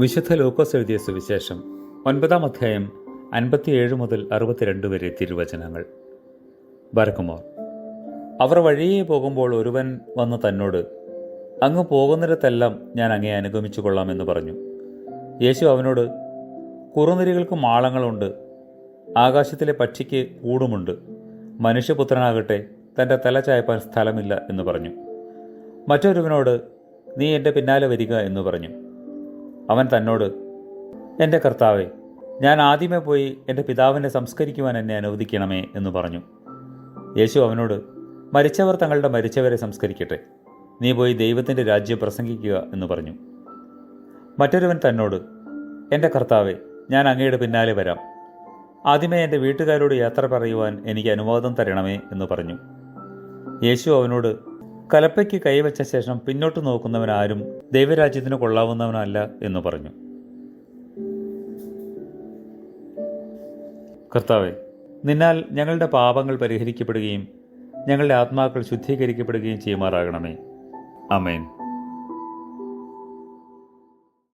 വിശുദ്ധ ലൂക്കോസ് എഴുതിയ സുവിശേഷം ഒൻപതാം അധ്യായം അൻപത്തിയേഴ് മുതൽ അറുപത്തിരണ്ട് വരെ തിരുവചനങ്ങൾ. ബർക്കുമോർ അവർ വഴിയെ പോകുമ്പോൾ ഒരുവൻ വന്ന് തന്നോട് അങ്ങ് പോകുന്നിടത്തെല്ലാം ഞാൻ അങ്ങേ അനുഗമിച്ചു കൊള്ളാമെന്ന് പറഞ്ഞു. യേശു അവനോട് കുറുനിരികൾക്ക് മാളങ്ങളുണ്ട് ആകാശത്തിലെ പക്ഷിക്ക് കൂടുമുണ്ട് മനുഷ്യപുത്രനാകട്ടെ തന്റെ തല ചായപ്പാൻ സ്ഥലമില്ല എന്ന് പറഞ്ഞു. മറ്റൊരുവനോട് നീ എന്റെ പിന്നാലെ വരിക എന്ന് പറഞ്ഞു. അവൻ തന്നോട് എന്റെ കർത്താവെ ഞാൻ ആദ്യമേ പോയി എന്റെ പിതാവിനെ സംസ്കരിക്കുവാൻ എന്നെ അനുവദിക്കണമേ എന്ന് പറഞ്ഞു. യേശു അവനോട് മരിച്ചവർ തങ്ങളുടെ മരിച്ചവരെ സംസ്കരിക്കട്ടെ. നീ പോയി ദൈവത്തിന്റെ രാജ്യം പ്രസംഗിക്കുക എന്ന് പറഞ്ഞു. മറ്റൊരുവൻ തന്നോട് എന്റെ കർത്താവെ ഞാൻ അങ്ങയുടെ പിന്നാലെ വരാം. ആദ്യമേ എന്റെ വീട്ടുകാരോട് യാത്ര പറയുവാൻ എനിക്ക് അനുവാദം തരണമേ എന്ന് പറഞ്ഞു. യേശു അവനോട് കലപ്പയ്ക്ക് കൈവച്ച ശേഷം പിന്നോട്ട് നോക്കുന്നവനാരും ദൈവരാജ്യത്തിന് കൊള്ളാവുന്നവനല്ല എന്ന് പറഞ്ഞു. കർത്താവെ നിന്നാൽ ഞങ്ങളുടെ പാപങ്ങൾ പരിഹരിക്കപ്പെടുകയും ഞങ്ങളുടെ ആത്മാക്കൾ ശുദ്ധീകരിക്കപ്പെടുകയും ചെയ്യുമാറാകണമേ. അമേൻ